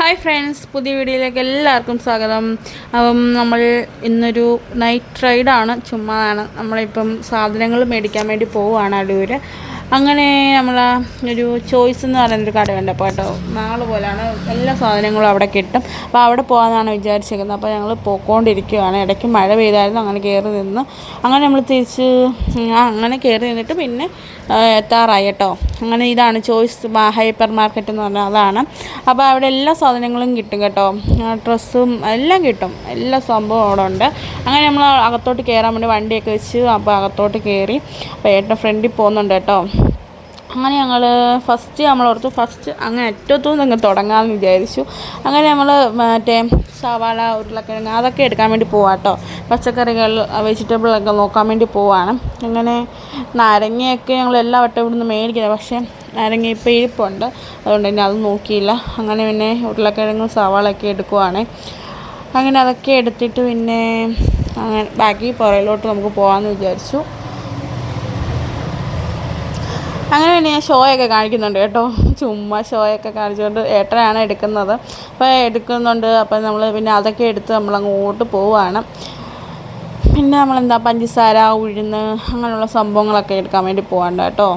Hi friends പുതിയ വീഡിയോയിലേക്ക് എല്ലാവർക്കും സ്വാഗതം. അപ്പം നമ്മൾ ഇന്നൊരു നൈറ്റ് റൈഡാണ്. ചുമ്മാതാണ്. നമ്മളിപ്പം സാധനങ്ങൾ മേടിക്കാൻ വേണ്ടി പോവുകയാണ് അടൂർ അങ്ങനെ നമ്മൾ ഒരു ചോയ്സ് എന്ന് പറയുന്നൊരു കടയുണ്ട് അപ്പോൾ കേട്ടോ. നാളെ പോലെയാണ് എല്ലാ സാധനങ്ങളും അവിടെ കിട്ടും. അപ്പോൾ അവിടെ പോകാമെന്നാണ് വിചാരിച്ചിരിക്കുന്നത്. അപ്പോൾ ഞങ്ങൾ പോയിക്കൊണ്ടിരിക്കുകയാണ് ഇടയ്ക്ക് മഴ പെയ്തായിരുന്നു അങ്ങനെ കയറി നിന്ന്. അങ്ങനെ നമ്മൾ തിരിച്ച് അങ്ങനെ കയറി നിന്നിട്ട് പിന്നെ എത്താറായി കേട്ടോ. അങ്ങനെ ഇതാണ് ചോയ്സ് ഹൈപ്പർ മാർക്കറ്റ് എന്ന് പറഞ്ഞാൽ അതാണ്. അപ്പോൾ അവിടെ എല്ലാ സാധനങ്ങളും കിട്ടും കേട്ടോ. ഡ്രസ്സും എല്ലാം കിട്ടും. എല്ലാ സംഭവവും അവിടെ ഉണ്ട്. അങ്ങനെ നമ്മൾ അകത്തോട്ട് കയറാൻ വേണ്ടി വണ്ടിയൊക്കെ വെച്ച് അപ്പോൾ അകത്തോട്ട് കയറി അപ്പോൾ ഏട്ടൻ ഫ്രണ്ടിൽ പോകുന്നുണ്ട് കേട്ടോ. അങ്ങനെ ഞങ്ങൾ ഫസ്റ്റ് നമ്മൾ ഓർത്തു ഫസ്റ്റ് അങ്ങനെ അറ്റത്തു നിന്ന് തുടങ്ങാമെന്ന് വിചാരിച്ചു. അങ്ങനെ നമ്മൾ മറ്റേ സവാള ഉരുളക്കിഴങ്ങ് അതൊക്കെ എടുക്കാൻ വേണ്ടി പോവാം കേട്ടോ പച്ചക്കറികൾ വെജിറ്റബിളൊക്കെ നോക്കാൻ വേണ്ടി പോവാണ്. അങ്ങനെ നാരങ്ങയൊക്കെ ഞങ്ങൾ എല്ലാ വട്ടം ഇവിടുന്ന് മേടിക്കുന്നത് പക്ഷേ നാരങ്ങ ഇപ്പോൾ ഇരിപ്പുണ്ട്. അതുകൊണ്ട് തന്നെ അത് നോക്കിയില്ല. അങ്ങനെ പിന്നെ ഉരുളക്കിഴങ്ങും സവാളയൊക്കെ എടുക്കുവാണ്. അങ്ങനെ അതൊക്കെ എടുത്തിട്ട് പിന്നെ അങ്ങനെ ബാക്കി പുറയിലോട്ട് നമുക്ക് പോകാമെന്ന് വിചാരിച്ചു. അങ്ങനെ പിന്നെ ഞാൻ ഷോയൊക്കെ കാണിക്കുന്നുണ്ട് കേട്ടോ. ചുമ്മാ ഷോയൊക്കെ കാണിച്ചുകൊണ്ട് ഏട്ടനാണ് എടുക്കുന്നത്. അപ്പോൾ എടുക്കുന്നുണ്ട്. അപ്പോൾ നമ്മൾ പിന്നെ അതൊക്കെ എടുത്ത് നമ്മൾ അങ്ങോട്ട് പോവുകയാണ് പിന്നെ നമ്മളെന്താ പഞ്ചസാര ഉഴുന്ന് അങ്ങനെയുള്ള സംഭവങ്ങളൊക്കെ എടുക്കാൻ വേണ്ടി പോകണ്ട കേട്ടോ.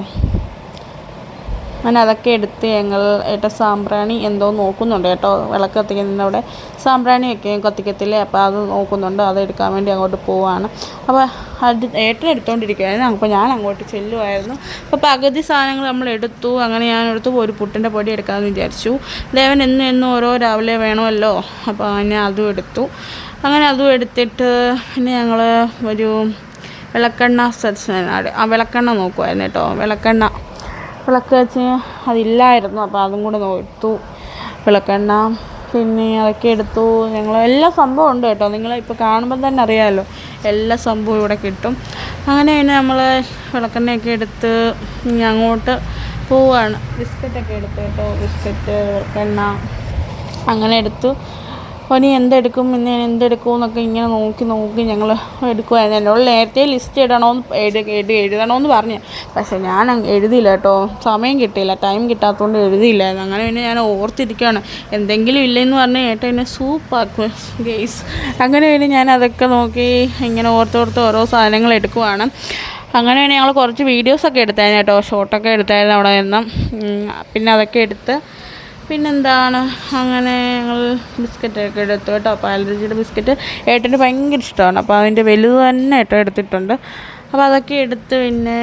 അങ്ങനെ അതൊക്കെ എടുത്ത് ഞങ്ങൾ ഏട്ട സാമ്പ്രാണി എന്തോ നോക്കുന്നുണ്ട് കേട്ടോ. വിളക്ക് കത്തിക്കുന്നവിടെ സാമ്പ്രാണിയൊക്കെ കത്തിക്കത്തില്ലേ? അപ്പോൾ അത് നോക്കുന്നുണ്ട്. അത് എടുക്കാൻ വേണ്ടി അങ്ങോട്ട് പോവാണ്. അപ്പോൾ അത് ഏട്ടൻ എടുത്തുകൊണ്ടിരിക്കുകയായിരുന്നു അപ്പോൾ ഞാൻ അങ്ങോട്ട് ചെല്ലുമായിരുന്നു അപ്പോൾ പകുതി സാധനങ്ങൾ നമ്മൾ എടുത്തു. അങ്ങനെ ഞാൻ എടുത്തു. ഒരു പുട്ടിന്റെ പൊടി എടുക്കാമെന്ന് വിചാരിച്ചു. ദേവൻ എന്നും എന്നും ഓരോ രാവിലെ വേണമല്ലോ. അപ്പോൾ അങ്ങനെ അതും എടുത്തു. അങ്ങനെ അതും എടുത്തിട്ട് പിന്നെ ഞങ്ങൾ ഒരു വിളക്കെണ്ണ സത്സനാട് ആ വിളക്കെണ്ണ നോക്കുമായിരുന്നു കേട്ടോ. വിളക്കെണ്ണ. വിളക്ക് വെച്ച് അതില്ലായിരുന്നു അപ്പോൾ അതും കൂടെ നോർത്തു വിളക്കെണ്ണ പിന്നെ അതൊക്കെ എടുത്തു. ഞങ്ങൾ എല്ലാ സംഭവം ഉണ്ട് കേട്ടോ. നിങ്ങൾ ഇപ്പോൾ കാണുമ്പോൾ തന്നെ അറിയാമല്ലോ എല്ലാ സംഭവവും ഇവിടെ കിട്ടും. അങ്ങനെ തന്നെ നമ്മൾ വിളക്കെണ്ണയൊക്കെ എടുത്ത് അങ്ങോട്ട് പോവാണ്. ബിസ്ക്കറ്റൊക്കെ എടുത്തു കേട്ടോ. ബിസ്ക്കറ്റ് വിളക്കെണ്ണ അങ്ങനെ എടുത്തു. ഇനി എന്തെടുക്കും ഇന്ന് ഞാൻ എന്തെടുക്കും എന്നൊക്കെ ഇങ്ങനെ നോക്കി നോക്കി ഞങ്ങൾ എടുക്കുമായിരുന്നു എന്നോട് നേരത്തെ ലിസ്റ്റ് ഇടണമെന്ന് എഴുതി എഴുതി എഴുതണമെന്ന് പറഞ്ഞു. പക്ഷേ ഞാൻ എഴുതിയില്ല കേട്ടോ. സമയം കിട്ടിയില്ല ടൈം കിട്ടാത്തതുകൊണ്ട് എഴുതിയില്ലായിരുന്നു. അങ്ങനെ പിന്നെ ഞാൻ ഓർത്തിരിക്കുകയാണ്. എന്തെങ്കിലും ഇല്ലെന്ന് പറഞ്ഞാൽ ഏട്ടൻ എന്നെ സൂപ്പാക്കും ഗെയ്സ് അങ്ങനെ പിന്നെ ഞാൻ അതൊക്കെ നോക്കി ഇങ്ങനെ ഓർത്തോർത്ത് ഓരോ സാധനങ്ങൾ എടുക്കുവാണ്. അങ്ങനെ ഞങ്ങൾ കുറച്ച് വീഡിയോസൊക്കെ എടുത്തായിരുന്നു കേട്ടോ. ഷോട്ടൊക്കെ എടുത്തായിരുന്നു അവിടെ നിന്നും. പിന്നെ അതൊക്കെ എടുത്ത് പിന്നെന്താണ്? അങ്ങനെ ഞങ്ങൾ ബിസ്ക്കറ്റൊക്കെ എടുത്തു കേട്ടോ. പാലരുചിയുടെ ബിസ്ക്കറ്റ് ഏട്ടന് ഭയങ്കര ഇഷ്ടമാണ്. അപ്പോൾ അതിന്റെ വലുത് തന്നെ ഏട്ടൻ എടുത്തിട്ടുണ്ട്. അപ്പോൾ അതൊക്കെ എടുത്ത് പിന്നെ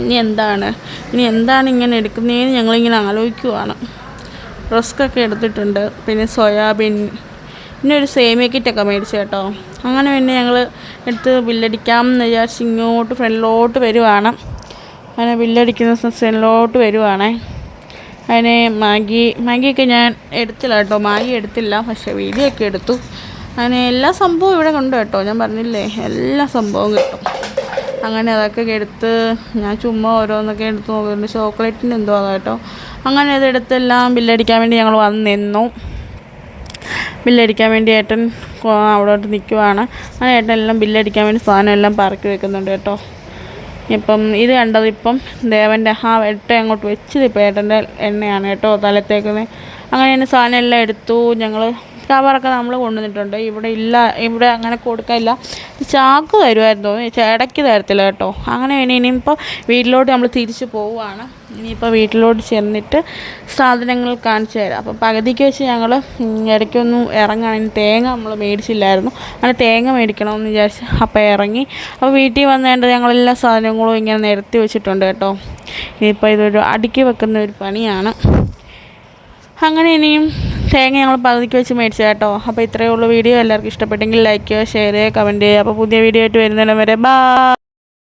ഇനി എന്താണ്? ഇനി എന്താണ് ഇങ്ങനെ എടുക്കുന്നതെന്ന് ഞങ്ങളിങ്ങനെ ആലോചിക്കുവാണ്. റസ്ക്കൊക്കെ എടുത്തിട്ടുണ്ട്. പിന്നെ സോയാബീൻ പിന്നെ ഒരു സേമിയ കിറ്റൊക്കെ മേടിച്ചു കേട്ടോ. അങ്ങനെ പിന്നെ ഞങ്ങൾ എടുത്ത് ബില്ലടിക്കാം എന്ന് വിചാരിച്ച് ഇങ്ങോട്ട് ഫ്രണ്ടിലോട്ട് വരുവാണ്. അങ്ങനെ ബില്ലടിക്കുന്ന സെക്ഷനിലോട്ട് വരുവാണേ. അതിന് മാഗി മാഗിയൊക്കെ ഞാൻ എടുത്തില്ല കേട്ടോ. മാഗി എടുത്തില്ല പക്ഷേ വീഡിയോ എടുത്തു. അങ്ങനെ എല്ലാ സംഭവവും ഇവിടെ കൊണ്ട് കേട്ടോ. ഞാൻ പറഞ്ഞില്ലേ എല്ലാ സംഭവവും കിട്ടും. അങ്ങനെ അതൊക്കെ എടുത്ത് ഞാൻ ചുമ്മാ ഓരോന്നൊക്കെ എടുത്ത് നോക്കുന്നുണ്ട്. ചോക്ലേറ്റിന്റെ എന്തോ അതാ കേട്ടോ. അങ്ങനെ അതെടുത്തെല്ലാം ബില്ലടിക്കാൻ വേണ്ടി ഞങ്ങൾ വന്ന് നിന്നു. ബില്ലടിക്കാൻ വേണ്ടി ഏട്ടൻ അവിടോട്ട് നിൽക്കുവാണ് അങ്ങനെ ഏട്ടൻ എല്ലാം ബില്ലടിക്കാൻ വേണ്ടി സാധനം എല്ലാം പറക്കി വെക്കുന്നുണ്ട് കേട്ടോ. ഇപ്പം ഇത് കണ്ടത് ഇപ്പം ദേവന്റെ ആ എട്ട അങ്ങോട്ട് വെച്ചത് ഇപ്പം ഏട്ടന്റെ എണ്ണയാണ് കേട്ടോ തലത്തേക്കുന്നത്. അങ്ങനെ തന്നെ സാധനം എല്ലാം എടുത്തു ഞങ്ങൾ കവറൊക്കെ നമ്മൾ കൊണ്ടുവന്നിട്ടുണ്ട്. ഇവിടെ ഇല്ല ഇവിടെ അങ്ങനെ കൊടുക്കാനില്ല ചാക്ക് തരുമായിരുന്നു ഇടയ്ക്ക് തരത്തില്ല കേട്ടോ. അങ്ങനെ ഇനി ഇനിയിപ്പോൾ വീട്ടിലോട്ട് നമ്മൾ തിരിച്ച് പോവുകയാണ്. ഇനിയിപ്പോൾ വീട്ടിലോട്ട് ചെന്നിട്ട് സാധനങ്ങൾ കാണിച്ചു തരാം. അപ്പോൾ പകുതിക്ക് വെച്ച് ഞങ്ങൾ ഇടയ്ക്കൊന്നും ഇറങ്ങുകയാണെങ്കിൽ തേങ്ങ നമ്മൾ മേടിച്ചില്ലായിരുന്നു. അങ്ങനെ തേങ്ങ മേടിക്കണമെന്ന് വിചാരിച്ച് അപ്പോൾ ഇറങ്ങി. അപ്പോൾ വീട്ടിൽ വന്നേണ്ടത് ഞങ്ങളെല്ലാ സാധനങ്ങളും ഇങ്ങനെ നിരത്തി വെച്ചിട്ടുണ്ട് കേട്ടോ. ഇനിയിപ്പോൾ ഇതൊരു അടുക്കി വെക്കുന്ന ഒരു പണിയാണ്. അങ്ങനെ ഇനിയും തേങ്ങ ഞങ്ങൾ പകുതിക്ക് വെച്ച് മേടിച്ചു കേട്ടോ. അപ്പോൾ ഇത്രയേ ഉള്ളൂ വീഡിയോ. എല്ലാവർക്കും ഇഷ്ടപ്പെട്ടെങ്കിൽ ലൈക്ക് ചെയ്യുക ഷെയർ ചെയ്യുക കമന്റ് ചെയ്യുക. അപ്പോൾ പുതിയ വീഡിയോ ആയിട്ട് വരുന്നതിന് വരെ ബാ